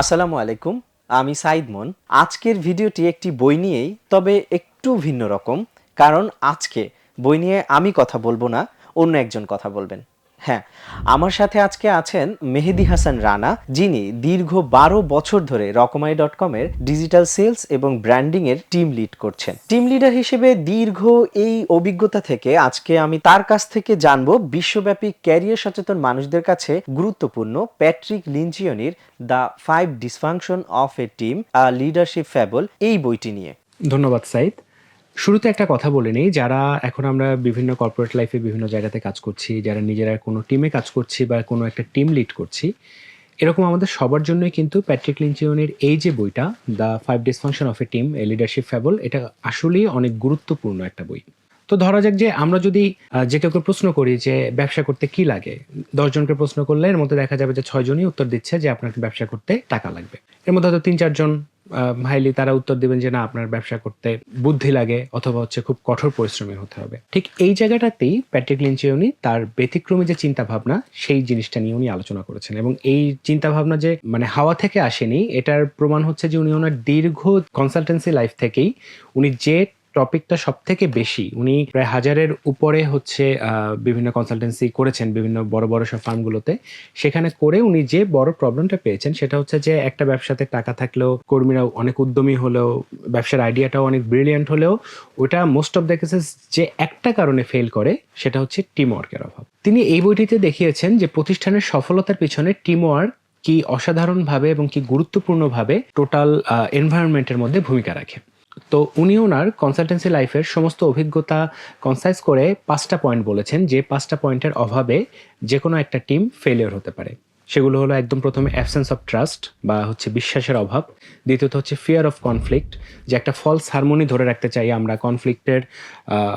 আসসালামু আলাইকুম, আমি সাইদ মন। আজকের ভিডিওটি একটি বই নিয়েই, তবে একটু ভিন্ন রকম। কারণ আজকে বই নিয়ে আমি কথা বলব না, অন্য একজন কথা বলবেন। হ্যাঁ আমার সাথে আজকে আছেন মেহেদি হাসান রানা, যিনি দীর্ঘ বারো বছর ধরে রকমাই ডট কমের ডিজিটাল সেলস এবং ব্র্যান্ডিং এর টিম লিড করছেন। টিম লিডার হিসেবে দীর্ঘ এই অভিজ্ঞতা থেকে আজকে আমি তার কাছ থেকে জানব বিশ্বব্যাপী ক্যারিয়ার সচেতন মানুষদের কাছে গুরুত্বপূর্ণ Patrick লিঞ্চিয়নির the five dysfunction of a team, a leadership fable এই বইটি নিয়ে। ধন্যবাদ, সাইদ। শুরুতে একটা কথা বলে নিই, যারা এখন আমরা বিভিন্ন কর্পোরেট লাইফে বিভিন্ন জায়গাতে কাজ করছি, যারা নিজেরা কোনো টিমে কাজ করছি বা কোনো একটা টিম লিড করছি, এরকম আমাদের সবার জন্যই কিন্তু প্যাট্রিক লিঞ্চিয়নের এই যে বইটা the five dysfunction of a team a leadership fable এটা আসলেই অনেক গুরুত্বপূর্ণ একটা বই। তো ধরা যাক যে আমরা যদি যে কেউ প্রশ্ন করি যে ব্যবসা করতে কি লাগে দশজনকে প্রশ্ন করলে এর মধ্যে দেখা যাবে যে ছয়জনই উত্তর দিচ্ছে যে আপনাকে ব্যবসা করতে টাকা লাগবে। এর মধ্যে হয়তো তিন চারজন হাইলি তারা উত্তর দিবেন যে না, আপনার ব্যবসা করতে বুদ্ধি লাগে অথবা হচ্ছে খুব কঠোর পরিশ্রমী হতে হবে। ঠিক এই জায়গাটাতেই প্যাট্রিক লিঞ্চিয়নি তার ব্যতিক্রমী যে চিন্তা ভাবনা সেই জিনিসটা নিয়ে উনি আলোচনা করেছেন এবং এই চিন্তা ভাবনা যে মানে হাওয়া থেকে আসেনি, এটার প্রমাণ হচ্ছে যে উনি ওনার দীর্ঘ কনসালটেন্সি লাইফ থেকেই উনি যে টপিকটা সব থেকে বেশি। উনি প্রায় হাজারের উপরে হচ্ছে বিভিন্ন কনসালটেন্সি করেছেন, বিভিন্ন বড় বড় সব ফার্মগুলোতে। সেখানে করে উনি যে বড় প্রবলেমটা পেয়েছেন, সেটা হচ্ছে যে একটা ব্যবসাতে টাকা থাকলেও কর্মীরা অনেক উদ্যমী হলেও, ব্যবসার আইডিয়াটাও অনেক ব্রিলিয়ান্ট হলেও, ওটা মোস্ট অফ দ্য কেসেস যে একটা কারণে ফেল করে, সেটা হচ্ছে টিম ওয়ার্কের অভাব। তিনি এই বইটিতে দেখিয়েছেন যে প্রতিষ্ঠানের সফলতার পিছনে টিম ওয়ার্ক কি অসাধারণভাবে এবং কি গুরুত্বপূর্ণভাবে টোটাল এনভায়রনমেন্টের মধ্যে ভূমিকা রাখে। তো উনি ওনার কনসালটেন্সি লাইফের সমস্ত অভিজ্ঞতা কনসাইজ করে পাঁচটা পয়েন্ট বলেছেন, যে পাঁচটা পয়েন্টের অভাবে যে কোনো একটা টিম ফেলিওর হতে পারে। সেগুলো হলো একদম প্রথমে অ্যাবসেন্স অফ ট্রাস্ট বা হচ্ছে বিশ্বাসের অভাব। দ্বিতীয়ত হচ্ছে ফিয়ার অফ কনফ্লিক্ট যে একটা ফলস হারমোনি ধরে রাখতে চাই আমরা। কনফ্লিক্টের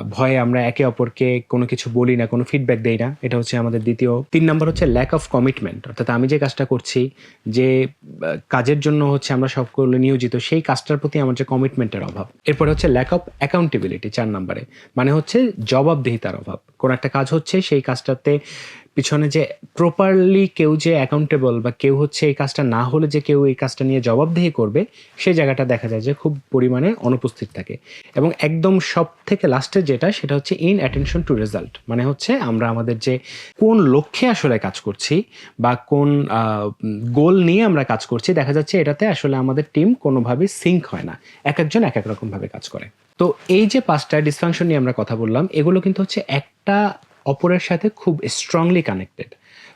ভয়ে আমরা একে অপরকে কোনো কিছু বলি না, কোনো ফিডব্যাক দেই না। এটা হচ্ছে আমাদের দ্বিতীয়। তিন নম্বর হচ্ছে ল্যাক অফ কমিটমেন্ট অর্থাৎ আমি যে কাজটা করছি, যে কাজের জন্য হচ্ছে আমরা সকলে নিয়োজিত, সেই কাজটার প্রতি আমার যে কমিটমেন্টের অভাব। এরপরে হচ্ছে ল্যাক অফ অ্যাকাউন্টেবিলিটি চার নম্বরে। মানে হচ্ছে জবাবদিহিতার অভাব। কোনো একটা কাজ হচ্ছে, সেই কাজটাতে পিছনে যে প্রপারলি কেউ যে অ্যাকাউন্টেবল বা কেউ হচ্ছে এই কাজটা না হলে যে কেউ এই কাজটা নিয়ে জবাবদিহি করবে, সেই জায়গাটা দেখা যায় যে খুব পরিমাণে অনুপস্থিত থাকে। এবং একদম সব থেকে লাস্টে যেটা, সেটা হচ্ছে ইন অ্যাটেনশন টু রেজাল্ট মানে হচ্ছে আমরা আমাদের যে কোন লক্ষ্যে আসলে কাজ করছি বা কোন গোল নিয়ে আমরা কাজ করছি, দেখা যাচ্ছে এটাতে আসলে আমাদের টিম কোনোভাবে সিঙ্ক হয় না। এক একজন এক এক রকমভাবে কাজ করে। তো এই যে পাঁচটা ডিসফাংশন নিয়ে আমরা কথা বললাম, এগুলো কিন্তু হচ্ছে একটা অপরের সাথে খুব স্ট্রংলি কানেক্টেড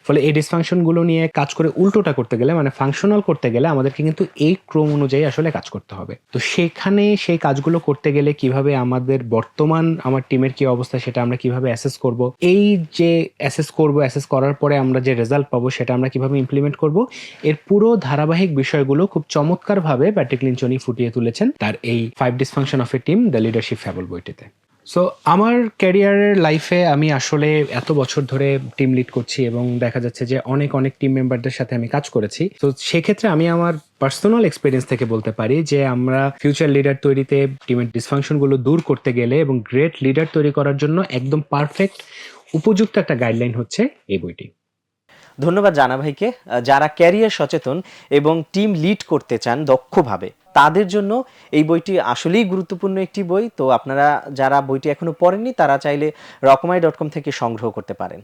ফলে এই ডিসফাংশনগুলো নিয়ে কাজ করে উল্টোটা করতে গেলে মানে ফাংশনাল করতে গেলে আমাদেরকে কিন্তু এই ক্রম অনুযায়ী আসলে কাজ করতে হবে। তো সেখানে সেই কাজগুলো করতে গেলে কীভাবে আমাদের বর্তমান আমার টিমের কি অবস্থা সেটা আমরা কীভাবে অ্যাসেস করব? এই যে অ্যাসেস করব অ্যাসেস করার পরে আমরা যে রেজাল্ট পাবো সেটা আমরা কীভাবে ইমপ্লিমেন্ট করব? এর পুরো ধারাবাহিক বিষয়গুলো খুব চমৎকারভাবে প্যাট্রিক লিঞ্চনি ফুটিয়ে তুলেছেন তার এই five dysfunction of a team the leadership fable বইটিতে। সো আমার ক্যারিয়ারের লাইফে আমি আসলে এত বছর ধরে টিম লিড করছি এবং দেখা যাচ্ছে যে অনেক অনেক টিম মেম্বারদের সাথে আমি কাজ করেছি। তো সেক্ষেত্রে আমি আমার পার্সোনাল এক্সপিরিয়েন্স থেকে বলতে পারি যে আমরা ফিউচার লিডার তৈরিতে টিমের ডিসফাংশনগুলো দূর করতে গেলে এবং গ্রেট লিডার তৈরি করার জন্য একদম পারফেক্ট উপযুক্ত একটা গাইডলাইন হচ্ছে এই বইটি। ধন্যবাদ জানা ভাইকে যারা ক্যারিয়ার সচেতন এবং টিম লিড করতে চান দক্ষভাবে। তাদের জন্য এই বইটি আসলেই গুরুত্বপূর্ণ একটি বই। তো আপনারা যারা বইটি এখনও পড়েননি, তারা চাইলে রকমাই ডট কম থেকে সংগ্রহ করতে পারেন।